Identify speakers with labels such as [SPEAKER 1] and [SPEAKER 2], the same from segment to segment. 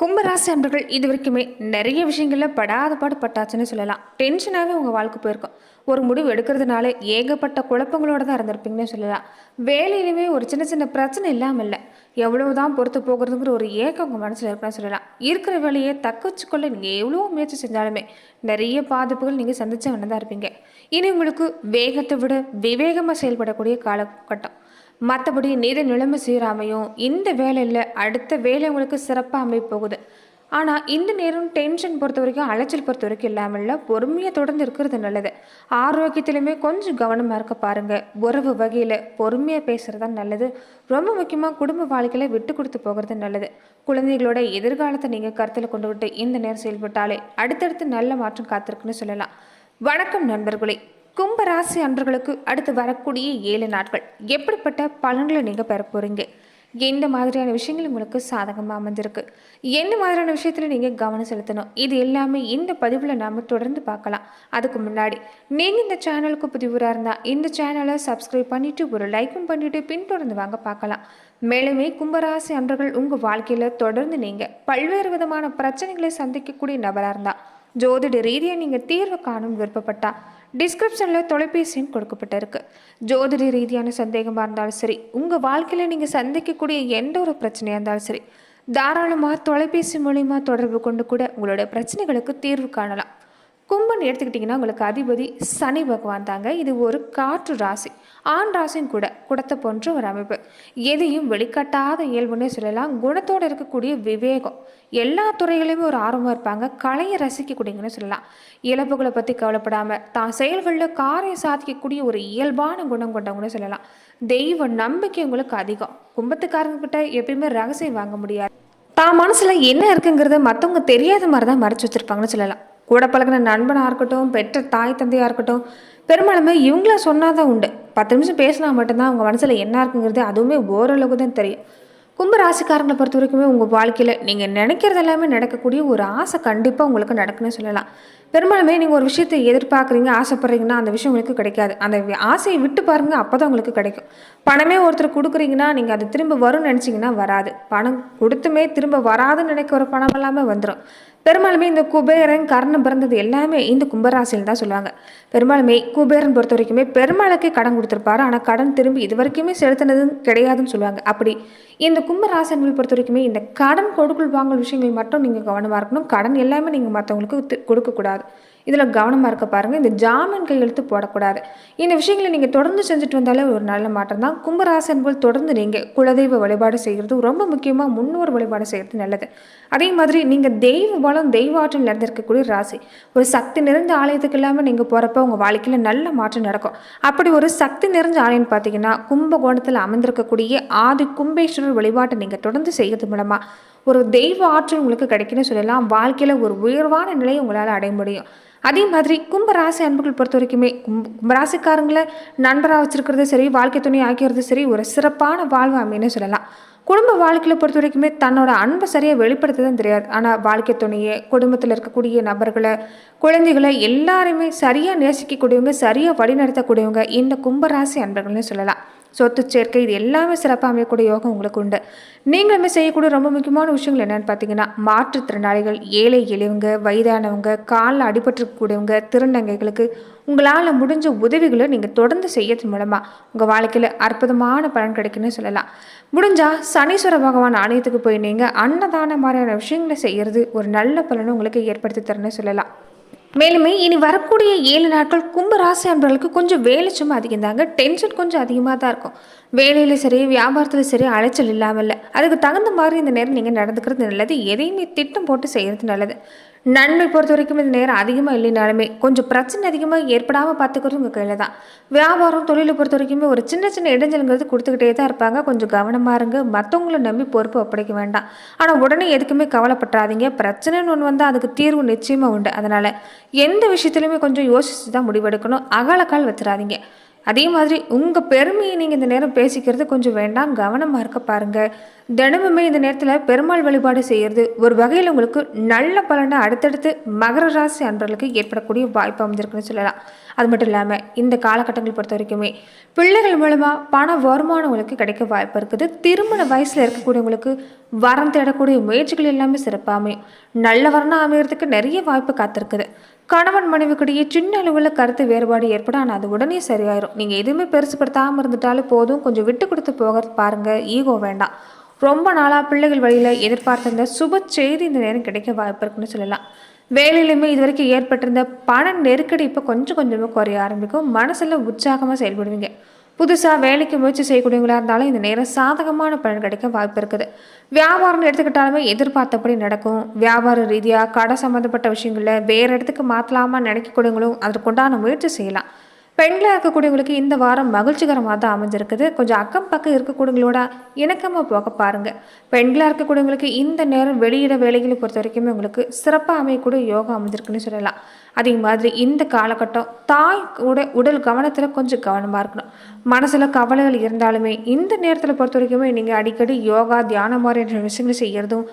[SPEAKER 1] கும்பராசி அன்பர்கள் இது வரைக்குமே நிறைய விஷயங்களில் படாத பாடு பட்டாச்சுன்னு சொல்லலாம். டென்ஷனாகவே உங்கள் வாழ்க்கை போயிருக்கும். ஒரு முடிவு எடுக்கிறதுனால ஏகப்பட்ட குழப்பங்களோட தான் இருந்திருப்பீங்கன்னு சொல்லலாம். வேலையிலுமே ஒரு சின்ன சின்ன பிரச்சனை இல்லாமல் இல்லை எவ்வளவுதான் பொறுத்து போகிறதுங்கிற ஒரு ஏக்கம் உங்கள் மனசில் இருக்குன்னு சொல்லலாம். இருக்கிற வேலையை தக்க வச்சுக்கொள்ள நீங்கள் எவ்வளோ முயற்சி செஞ்சாலுமே நிறைய பாதிப்புகள் நீங்கள் சந்திச்ச தான் இருப்பீங்க. இனி உங்களுக்கு வேகத்தை விட விவேகமாக செயல்படக்கூடிய காலகட்டம். மற்றபடி நிதி நிலைமை சீராமையும். இந்த வேலையில் அடுத்த வேலை உங்களுக்கு சிறப்பாக அமைப்போகுது ஆனால் இந்த நேரம் டென்ஷன் பொறுத்த வரைக்கும் அலைச்சல் பொறுத்த வரைக்கும் இல்லாமல் பொறுமையாக தொடர்ந்து இருக்கிறது நல்லது. ஆரோக்கியத்திலுமே கொஞ்சம் கவனமாக இருக்க பாருங்கள் உறவு வகையில் பொறுமையாக பேசுகிறது தான் நல்லது. ரொம்ப முக்கியமாக குடும்ப வாழ்க்கையில் விட்டு கொடுத்து போகிறது நல்லது. குழந்தைகளோட எதிர்காலத்தை நீங்கள் கருத்தில் கொண்டு விட்டு இந்த நேரம் செயல்பட்டாலே அடுத்தடுத்து நல்ல மாற்றம் காத்திருக்குன்னு சொல்லலாம். வணக்கம் நண்பர்களே. கும்பராசி அன்பர்களுக்கு அடுத்து வரக்கூடிய ஏழு நாட்கள். எப்படிப்பட்ட பலன்களை நீங்கள் பெற போகிறீங்க எந்த மாதிரியான விஷயங்கள் உங்களுக்கு சாதகமாக அமைஞ்சிருக்கு? எந்த மாதிரியான விஷயத்தில் நீங்கள் கவனம் செலுத்தணும்? இது எல்லாமே இந்த பதிவில் நாம் தொடர்ந்து பார்க்கலாம். அதுக்கு முன்னாடி நீங்கள் இந்த சேனலுக்கு புதிவராக இருந்தால் இந்த சேனலை சப்ஸ்கிரைப் பண்ணிவிட்டு ஒரு லைக்கும் பண்ணிவிட்டு பின்தொடர்ந்து வாங்க பார்க்கலாம். மேலுமே கும்பராசி அன்றர்கள் உங்கள் வாழ்க்கையில் தொடர்ந்து நீங்கள் பல்வேறு விதமான பிரச்சனைகளை சந்திக்கக்கூடிய நபராக இருந்தால் ஜோதிட ரீதியாக நீங்கள் தீர்வு காணும் விருப்பப்பட்டா டிஸ்கிரிப்ஷனில் தொலைபேசியும் கொடுக்கப்பட்டிருக்கு. ஜோதிட ரீதியான சந்தேகமாக இருந்தாலும் சரி உங்கள் வாழ்க்கையில் நீங்கள் சந்திக்கக்கூடிய எந்த ஒரு பிரச்சனையாக இருந்தாலும் சரி தாராளமாக தொலைபேசி மூலிமா தொடர்பு கொண்டு கூட உங்களுடைய பிரச்சனைகளுக்கு தீர்வு காணலாம். கும்பன் எடுத்துக்கிட்டிங்கன்னா உங்களுக்கு அதிபதி சனி பகவான் தாங்க. இது ஒரு காற்று ராசி. ஆண் ராசியும் கூட குடத்தை போன்ற ஒரு அமைப்பு. எதையும் வெளிக்காட்டாத இயல்புன்னே சொல்லலாம். குணத்தோடு இருக்கக்கூடிய விவேகம். எல்லா துறைகளையுமே ஒரு ஆர்வமாக இருப்பாங்க. கலையை ரசிக்கக்கூடியங்கன்னு சொல்லலாம். இழப்புகளை பற்றி கவலைப்படாமல் தான் செயல்களில் காரை சாதிக்கக்கூடிய ஒரு இயல்பான குணம் கொண்டவங்கன்னு சொல்லலாம். தெய்வ நம்பிக்கை உங்களுக்கு அதிகம். கும்பத்துக்காரங்கக்கிட்ட எப்பயுமே ரகசியம் வாங்க முடியாது. தான் மனசில் என்ன இருக்குங்கிறத மற்றவங்க தெரியாத மாதிரி தான் மறைச்சி வச்சுருப்பாங்கன்னு சொல்லலாம். கூட பழகின நண்பனாக இருக்கட்டும் பெற்ற தாய் தந்தையாக இருக்கட்டும் பெரும்பாலுமே இவங்கள சொன்னால் தான் உண்டு. பத்து நிமிஷம் பேசினா மட்டும்தான் அவங்க மனசில் என்ன இருக்குங்கிறது அதுவுமே ஓரளவுக்கு தான் தெரியும். கும்ப ராசிக்காரங்களை பொறுத்த வரைக்குமே உங்கள் வாழ்க்கையில் நீங்கள் நினைக்கிறது எல்லாமே நடக்கக்கூடிய ஒரு ஆசை கண்டிப்பாக உங்களுக்கு நடக்குன்னு சொல்லலாம். பெரும்பாலுமே நீங்கள் ஒரு விஷயத்தை எதிர்பார்க்குறீங்க ஆசைப்பட்றீங்கன்னா அந்த விஷயம் உங்களுக்கு கிடைக்காது. அந்த ஆசையை விட்டு பாருங்கள் அப்போ தான் உங்களுக்கு கிடைக்கும். பணமே ஒருத்தர் கொடுக்குறீங்கன்னா நீங்கள் அது திரும்ப வரும்னு நினச்சிங்கன்னா வராது. பணம் கொடுத்துமே திரும்ப வராதுன்னு நினைக்கிற பணம் எல்லாமே வந்துடும் பெரும்பாலுமே இந்த குபேரன் கர்ணம் பிறந்தது எல்லாமே இந்த கும்பராசியில் தான் சொல்லுவாங்க. பெரும்பாலுமே குபேரன் பொறுத்த வரைக்குமே பெருமாளுக்கே கடன் கொடுத்துருப்பாரு. ஆனால் கடன் திரும்பி இது வரைக்குமே செலுத்தினது கிடையாதுன்னு சொல்லுவாங்க. அப்படி இந்த கும்பராசன்கள் பொறுத்த வரைக்குமே இந்த கடன் கொடுக்கல் வாங்கல் விஷயங்கள் மட்டும் நீங்கள் கவனமாக இருக்கணும். கடன் எல்லாமே நீங்கள் மற்றவங்களுக்கு கொடுக்கக்கூடாது இதில் கவனமாக இருக்க பாருங்கள் இந்த ஜாமீன் கையெழுத்து போடக்கூடாது. இந்த விஷயங்களை நீங்கள் தொடர்ந்து செஞ்சுட்டு வந்தாலே ஒரு நல்ல மாற்றம் தான். கும்பராசன் போல் தொடர்ந்து நீங்கள் குலதெய்வ வழிபாடு செய்கிறது ரொம்ப முக்கியமாக முன்னோர் வழிபாடு செய்கிறது நல்லது. அதே மாதிரி நீங்கள் தெய்வ பலம் தெய்வ ஆற்றல் நிறைந்திருக்கக்கூடிய ராசி. ஒரு சக்தி நிறைந்த ஆலயத்துக்கு இல்லாமல் நீங்கள் போகிறப்ப உங்கள் வாழ்க்கையில் நல்ல மாற்றம் நடக்கும். அப்படி ஒரு சக்தி நிறைஞ்ச ஆலயம்னு பார்த்தீங்கன்னா கும்பகோணத்தில் அமைந்திருக்கக்கூடிய ஆதி கும்பேஸ்வரர் வழிபாட்டை நீங்கள் தொடர்ந்து செய்கிறது மூலமாக ஒரு தெய்வ ஆற்றல் உங்களுக்கு கிடைக்குன்னு சொல்லலாம். வாழ்க்கையில் ஒரு உயர்வான நிலையை உங்களால் அடைய முடியும். அதே மாதிரி கும்பராசி அன்புகள் பொறுத்த வரைக்குமே கும்பராசிக்காரங்களை நண்பராக வச்சுருக்கிறது சரி வாழ்க்கை துணை ஆக்கிறது சரி ஒரு சிறப்பான வாழ்வு அமைன்னு சொல்லலாம். குடும்ப வாழ்க்கையில் பொறுத்த வரைக்குமே தன்னோட அன்பை சரியாக வெளிப்படுத்த தான் தெரியாது. ஆனால் வாழ்க்கை துணையை குடும்பத்தில் இருக்கக்கூடிய நபர்களை குழந்தைகளை எல்லாருமே சரியாக நேசிக்கக்கூடியவங்க சரியாக வழிநடத்தக்கூடியவங்க இந்த கும்பராசி அன்பர்கள்னு சொல்லலாம். சொத்து சேர்க்கை இது எல்லாமே சிறப்பாக அமையக்கூடிய யோகம் உங்களுக்கு உண்டு. நீங்களுமே செய்யக்கூடிய ரொம்ப முக்கியமான விஷயங்கள் என்னென்னு பார்த்தீங்கன்னா மாற்றுத்திறனாளிகள் ஏழை எளியவங்க வயதானவங்க காலில் அடிபட்டிருக்கக்கூடியவங்க திருநங்கைகளுக்கு உங்களால் முடிஞ்ச உதவிகளை நீங்கள் தொடர்ந்து செய்யறது மூலமாக உங்கள் வாழ்க்கையில் அற்புதமான பலன் கிடைக்குன்னு சொல்லலாம். முடிஞ்சால் சனீஸ்வர பகவான் ஆலயத்துக்கு போய் நீங்கள் அன்னதான மாதிரியான விஷயங்களை செய்கிறது ஒரு நல்ல பலனை உங்களுக்கு ஏற்படுத்தி தரேன்னு சொல்லலாம். மேலுமே இனி வரக்கூடிய ஏழு நாட்கள் கும்பராசி அன்பர்களுக்கு கொஞ்சம் வேலை சும்மா அதிகம் தாங்க டென்ஷன் கொஞ்சம் அதிகமாக தான் இருக்கும். வேலையில் சரி வியாபாரத்தில் சரி அலைச்சல் இல்லாமல் இல்லை அதுக்கு தகுந்த மாதிரி இந்த நேரம் நீங்கள் நடந்துக்கிறது நல்லது. எதையுமே திட்டம் போட்டு செய்கிறது நல்லது. நன்மை பொறுத்த வரைக்கும் இந்த நேரம் அதிகமாக இல்லைனாலுமே கொஞ்சம் பிரச்சனை அதிகமாக ஏற்படாமல் பார்த்துக்கிறது உங்கள் கையில் தான். வியாபாரம் தொழிலை பொறுத்த வரைக்குமே ஒரு சின்ன சின்ன இடைஞ்சலுங்கிறது கொடுத்துக்கிட்டே தான் இருப்பாங்க. கொஞ்சம் கவனமாக இருங்க. மற்றவங்கள நம்பி பொறுப்பு ஒப்படைக்க வேண்டாம். ஆனால் உடனே எதுக்குமே கவலைப்பட்டுறாதீங்க. பிரச்சனைன்னு ஒன்று வந்தால் அதுக்கு தீர்வு நிச்சயமாக உண்டு. அதனால் எந்த விஷயத்துலையுமே கொஞ்சம் யோசித்து தான் முடிவெடுக்கணும் அகலக்கால் வச்சிடாதீங்க. அதே மாதிரி உங்கள் பெருமையை நீங்கள் இந்த நேரம் பேசிக்கிறது கொஞ்சம் வேண்டாம். கவனமாக இருக்க பாருங்கள் தினமுமே இந்த நேரத்தில் பெருமாள் வழிபாடு செய்கிறது ஒரு வகையில் உங்களுக்கு நல்ல பலனை அடுத்தடுத்து மகர ராசி அன்பர்களுக்கு ஏற்படக்கூடிய வாய்ப்பு அமைஞ்சிருக்குன்னு சொல்லலாம். அது மட்டும் இல்லாமல் இந்த காலகட்டங்கள் பொறுத்த வரைக்குமே பிள்ளைகள் மூலமாக பண வருமானம் உங்களுக்கு கிடைக்க வாய்ப்பு இருக்குது. திருமண வயசில் இருக்கக்கூடியவங்களுக்கு வரம் தேடக்கூடிய முயற்சிகள் எல்லாமே சிறப்பாமே நல்ல வரணும் அமைகிறதுக்கு நிறைய வாய்ப்பு காத்திருக்குது. கணவன் மனைவிக்கிடையே சின்ன அளவில் கருத்து வேறுபாடு ஏற்பட ஆனால் அது உடனே சரியாயிரும். நீங்கள் எதுவுமே பெருசுப்படுத்தாமல் இருந்துட்டாலே போதும். கொஞ்சம் விட்டு கொடுத்து போக பாருங்கள் ஈகோ வேண்டாம். ரொம்ப நாளாக பிள்ளைகள் வழியில் எதிர்பார்த்திருந்த சுப செய்தி இந்த நேரம் கிடைக்க வாய்ப்பு இருக்குன்னு சொல்லலாம். வேலையிலுமே இது வரைக்கும் ஏற்பட்டிருந்த பண நெருக்கடி இப்போ கொஞ்சம் கொஞ்சமாக குறைய ஆரம்பிக்கும். மனசில் உற்சாகமாக செயல்படுவீங்க. புதுசாக வேலைக்கு முயற்சி செய்யக்கூடியவங்களா இருந்தாலும் இந்த நேரம் சாதகமான பலன் கிடைக்க வாய்ப்பு இருக்குது. வியாபாரம்னு எடுத்துக்கிட்டாலுமே எதிர்பார்த்தபடி நடக்கும். வியாபார ரீதியாக கடை சம்மந்தப்பட்ட விஷயங்களில் வேறு இடத்துக்கு மாற்றலாமா நினைக்கக்கூடியவங்களும் அதற்குண்டான முயற்சி செய்யலாம். பெண்களாக இருக்கக்கூடியவங்களுக்கு இந்த வாரம் மகிழ்ச்சிகரமாக தான் அமைஞ்சிருக்குது. கொஞ்சம் அக்கம் பக்கம் இருக்கக்கூடியவங்களோட இணக்கமாக போக பாருங்கள் பெண்களாக இருக்கக்கூடியவங்களுக்கு இந்த நேரம் வெளியிட வேலைகளை பொறுத்த வரைக்குமே உங்களுக்கு சிறப்பாக அமையக்கூடிய யோகா அமைஞ்சிருக்குன்னு சொல்லலாம். அதே மாதிரி இந்த காலகட்டம் தாய் கூட உடல் கவனத்தில் கொஞ்சம் கவனமாக இருக்கணும். மனசில் கவலைகள் இருந்தாலுமே இந்த நேரத்தில் பொறுத்த வரைக்குமே நீங்கள் அடிக்கடி யோகா தியானம் மாதிரியான விஷயங்கள் செய்கிறதும்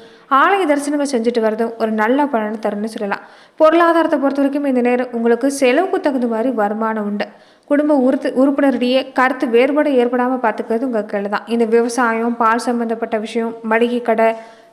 [SPEAKER 1] ஆலய தரிசனங்கள் செஞ்சுட்டு வரதும் ஒரு நல்ல பலனை தரும்னு சொல்லலாம். பொருளாதாரத்தை பொறுத்த வரைக்கும் இந்த நேரம் உங்களுக்கு செலவுக்கு தகுந்த மாதிரி வருமானம் உண்டு. குடும்ப உறுத்து உறுப்பினரிடையே கருத்து வேறுபாடு ஏற்படாமல் பார்த்துக்கிறது உங்கள் கையில் தான். இந்த விவசாயம் பால் சம்மந்தப்பட்ட விஷயம் மளிகை கடை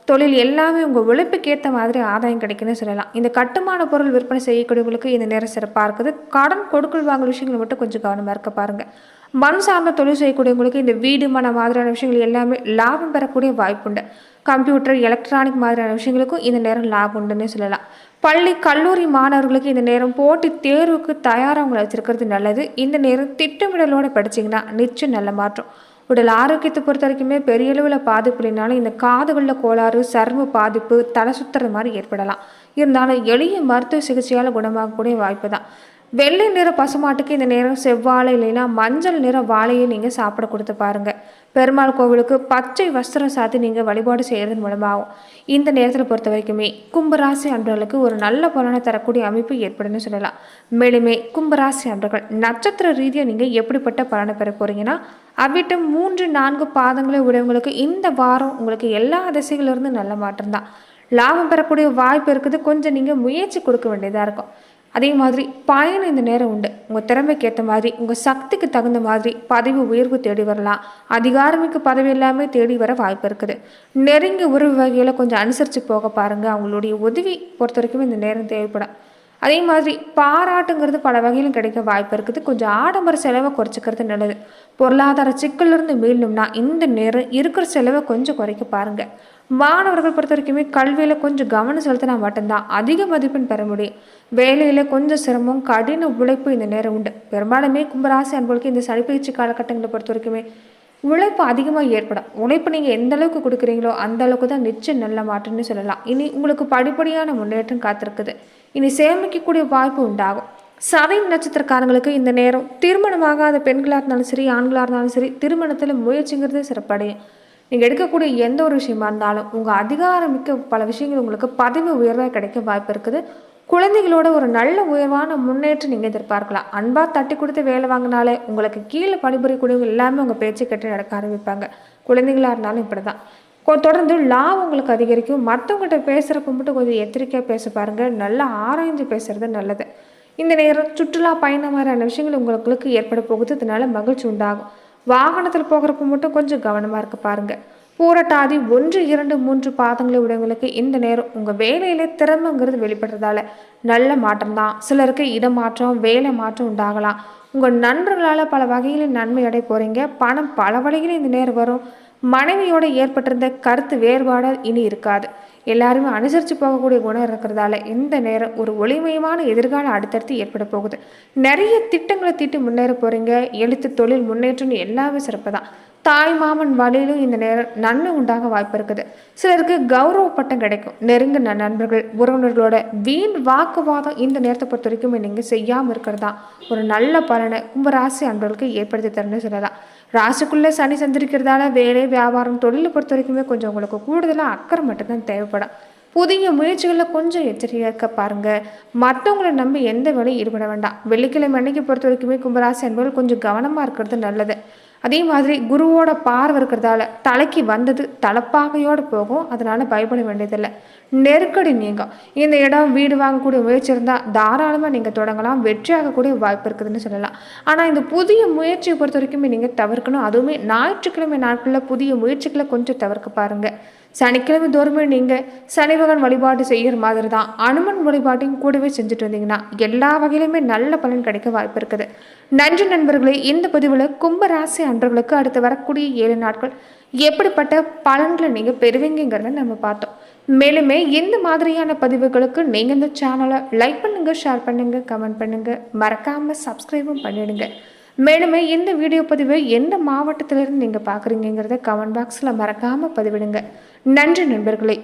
[SPEAKER 1] தொழில் எல்லாமே உங்கள் உழைப்புக்கேற்ற மாதிரி ஆதாயம் கிடைக்குன்னு சொல்லலாம். இந்த கட்டுமான பொருள் விற்பனை செய்யக்கூடியவங்களுக்கு இந்த நேரம் சிறப்பாக இருக்குது. கடன் கொடுக்கல் வாங்கல் விஷயங்களை மட்டும் கொஞ்சம் கவனமாக இருக்க பாருங்கள் மண் சார்ந்த தொழில் செய்யக்கூடியவங்களுக்கு இந்த வீடு மன மாதிரியான விஷயங்கள் எல்லாமே லாபம் பெறக்கூடிய வாய்ப்புண்டு. கம்ப்யூட்டர் எலக்ட்ரானிக் மாதிரியான விஷயங்களுக்கும் இந்த நேரம் லாபம் உண்டுன்னு சொல்லலாம். பள்ளி கல்லூரி மாணவர்களுக்கு இந்த நேரம் போட்டி தேர்வுக்கு தயாராக அவங்களை வச்சிருக்கிறது நல்லது. இந்த நேரம் திட்டமிடலோடு படிச்சிங்கன்னா நிச்சயம் நல்ல மாற்றம். உடல் ஆரோக்கியத்தை பொறுத்த வரைக்குமே பெரிய அளவில் பாதிப்பு இல்லைனாலும் இந்த காதுகளில் கோளாறு சர்ம பாதிப்பு தலை சுத்துறது மாதிரி ஏற்படலாம். இருந்தாலும் எளிய மருத்துவ சிகிச்சையால் குணமாகக்கூடிய வாய்ப்பு தான் வெள்ளை நிற பசுமாட்டுக்கு இந்த நேரம் செவ்வாழை இல்லைன்னா மஞ்சள் நிற வாழையை நீங்கள் சாப்பிட கொடுத்து பாருங்கள் பெருமாள் கோவிலுக்கு பச்சை வஸ்திரம் சாத்தி நீங்கள் வழிபாடு செய்கிறதன் மூலமாகும் இந்த நேரத்தில் பொறுத்த வரைக்குமே கும்பராசி அன்பர்களுக்கு ஒரு நல்ல பலனை தரக்கூடிய அமைப்பு ஏற்படும்னு சொல்லலாம். மேலுமே கும்பராசி அன்பர்கள் நட்சத்திர ரீதியாக நீங்கள் எப்படிப்பட்ட பலனை பெற போகிறீங்கன்னா அவ்விட்ட மூன்று நான்கு பாதங்களை உடையவங்களுக்கு இந்த வாரம் உங்களுக்கு எல்லா திசைகளிலிருந்து நல்ல மாற்றம் தான். லாபம் பெறக்கூடிய வாய்ப்பு இருக்குது. கொஞ்சம் நீங்கள் முயற்சி கொடுக்க வேண்டியதாக இருக்கும். அதே மாதிரி பயணம் இந்த நேரம் உண்டு. உங்கள் திறமைக்கு ஏற்ற மாதிரி உங்கள் சக்திக்கு தகுந்த மாதிரி பதவி உயர்வு தேடி வரலாம். அதிகாரமிக்க பதவி எல்லாமே தேடி வர வாய்ப்பு இருக்குது. நெருங்கிய உறவு வகையில் கொஞ்சம் அனுசரித்து போக பாருங்கள் அவங்களுடைய உதவி பொறுத்த வரைக்கும் இந்த நேரம் தேவைப்படும். அதே மாதிரி பாராட்டுங்கிறது பல வகையிலும் கிடைக்க வாய்ப்பு இருக்குது. கொஞ்சம் ஆடம்பர செலவை குறைச்சிக்கிறது நல்லது. பொருளாதார சிக்கலிருந்து மீளணும்னா இந்த நேரம் இருக்கிற செலவை கொஞ்சம் குறைக்க பாருங்கள் மாணவர்கள் பொறுத்த வரைக்குமே கல்வியில் கொஞ்சம் கவனம் செலுத்தினா மட்டும்தான் அதிக மதிப்பெண் பெற முடியும். வேலையில் கொஞ்சம் சிரமம் கடின உழைப்பு இந்த நேரம் உண்டு. பெரும்பாலுமே கும்பராசி அன்பர்களுக்கு இந்த சளிப்பயிற்சி காலகட்டங்களை பொறுத்த வரைக்குமே உழைப்பு அதிகமாக ஏற்படும். உழைப்பு நீங்கள் எந்த அளவுக்கு கொடுக்குறீங்களோ அந்த அளவுக்கு தான் நிச்சயம் நல்ல மாற்றம்னு சொல்லலாம். இனி உங்களுக்கு படிப்படியான முன்னேற்றம் காத்திருக்குது. இனி சேமிக்கக்கூடிய வாய்ப்பு உண்டாகும். சதை நட்சத்திரக்காரங்களுக்கு இந்த நேரம் திருமணமாகாத பெண்களாக இருந்தாலும் சரி ஆண்களாக இருந்தாலும் சரி திருமணத்தில் முயற்சிங்கிறது சிறப்படையும். நீங்கள் எடுக்கக்கூடிய எந்த ஒரு விஷயமா இருந்தாலும் உங்கள் அதிகாரமிக்க பல விஷயங்கள் உங்களுக்கு பதவி உயர்வாக கிடைக்க வாய்ப்பு இருக்குது. குழந்தைகளோட ஒரு நல்ல உயர்வான முன்னேற்றம் நீங்கள் எதிர்பார்க்கலாம். அன்பாக தட்டி கொடுத்து வேலை வாங்கினாலே உங்களுக்கு கீழே பணிபுரியக்கூடியவங்க எல்லாமே உங்கள் பேச்சு கேட்டு நடக்க ஆரம்பிப்பாங்க. குழந்தைகளாக இருந்தாலும் இப்படி தான் தொடர்ந்து லாபம் உங்களுக்கு அதிகரிக்கும். மற்றவங்ககிட்ட பேசுகிறப்ப மட்டும் கொஞ்சம் எச்சரிக்கையாக பேச பாருங்கள் நல்லா ஆராய்ஞ்சு பேசுகிறது நல்லது. இந்த நேரம் சுற்றுலா பயணம் மாதிரியான விஷயங்கள் உங்களுக்கு ஏற்பட போகுது. இதனால மகிழ்ச்சி உண்டாகும். வாகனத்தில் போகிறப்ப மட்டும் கொஞ்சம் கவனமாக இருக்க பாருங்கள் பூரட்டாதி ஒன்று இரண்டு மூன்று பாதங்களை உடையவங்களுக்கு இந்த நேரம் உங்கள் வேலையில திறமைங்கிறது வெளிப்படுறதால நல்ல மாற்றம் தான் சிலருக்கு இடமாற்றம் வேலை மாற்றம் உண்டாகலாம். உங்கள் நண்பர்களால் பல வகையில் நன்மை அடைய போகிறீங்க பணம் பல வழிகளில் இந்த நேரம் வரும். மனைவியோடு ஏற்பட்டிருந்த கருத்து வேறுபாடு இனி இருக்காது. எல்லாருமே அனுசரித்து போகக்கூடிய குணம் இருக்கிறதால இந்த நேரம் ஒரு ஒளிமயமான எதிர்காலம் அடுத்தடுத்து ஏற்பட போகுது. நிறைய திட்டங்களை தீட்டி முன்னேற போகிறீங்க எழுத்து தொழில் முன்னேற்றம்னு எல்லாமே சிறப்பு தான் தாய் மாமன் வழியிலும் இந்த நேரம் நன்மை உண்டாக வாய்ப்பு இருக்குது. சிலருக்கு கௌரவ பட்டம் கிடைக்கும். நெருங்கின நண்பர்கள் உறவினர்களோட வீண் வாக்குவாதம் இந்த நேரத்தை பொறுத்த வரைக்கும் நீங்கள் செய்யாமல் இருக்கிறது? தான் ஒரு நல்ல பலனை கும்பராசி அன்பர்களுக்கு ஏற்படுத்தி தரணும்னு சொல்லலாம் ராசிக்குள்ளே சனி சந்திரிக்கிறதால வேலை வியாபாரம் தொழிலை பொறுத்த வரைக்குமே கொஞ்சம் உங்களுக்கு கூடுதலாக அக்கறை மட்டும்தான் தேவைப்படும். புதிய முயற்சிகளில் கொஞ்சம் எச்சரிக்கையாக இருக்க பாருங்க. மற்றவங்களை நம்பி எந்த வேலையும் ஈடுபட வேண்டாம். வெள்ளிக்கிழமை அன்னைக்கு பொறுத்த வரைக்குமே கும்பராசி அன்பர்கள் கொஞ்சம் கவனமாக இருக்கிறது நல்லது. அதே மாதிரி குருவோட பார்வை இருக்கிறதால தலைக்கு வந்தது தலைப்பாகையோடு போகும். அதனால் பயப்பட வேண்டியதில்லை. நெருக்கடி நீங்கும். இந்த இடம் வீடு வாங்கக்கூடிய முயற்சி இருந்தால் தாராளமாக நீங்கள் தொடங்கலாம். வெற்றியாகக்கூடிய வாய்ப்பு இருக்குதுன்னு சொல்லலாம். ஆனால் இந்த புதிய முயற்சியை பொறுத்த வரைக்குமே நீங்கள் தவிர்க்கணும். அதுவுமே ஞாயிற்றுக்கிழமை நாட்களில் புதிய முயற்சிகளை கொஞ்சம் தவிர்க்க பாருங்கள் சனிக்கிழமை தோறுமே நீங்கள் சனிபகன் வழிபாடு செய்கிற மாதிரி தான் அனுமன் வழிபாட்டையும் கூடவே செஞ்சுட்டு வந்தீங்கன்னா எல்லா வகையிலுமே நல்ல பலன் கிடைக்க வாய்ப்பு இருக்குது. நன்றி நண்பர்களே இந்த பதிவில் கும்பராசி அன்றர்களுக்கு அடுத்து வரக்கூடிய ஏழு நாட்கள் எப்படிப்பட்ட பலன்களை நீங்கள் பெறுவீங்கிறத நம்ம பார்த்தோம். மேலுமே இந்த மாதிரியான பதிவுகளுக்கு நீங்கள் இந்த சேனலை லைக் பண்ணுங்கள் ஷேர் பண்ணுங்கள் கமெண்ட் பண்ணுங்கள் மறக்காமல் சப்ஸ்கிரைபும் பண்ணிடுங்க. மேலுமே இந்த வீடியோ பதிவை எந்த மாவட்டத்திலிருந்து நீங்கள் பார்க்குறீங்கிறத கமெண்ட் பாக்ஸில் மறக்காமல் பதிவிடுங்க. நன்றி நண்பர்களே.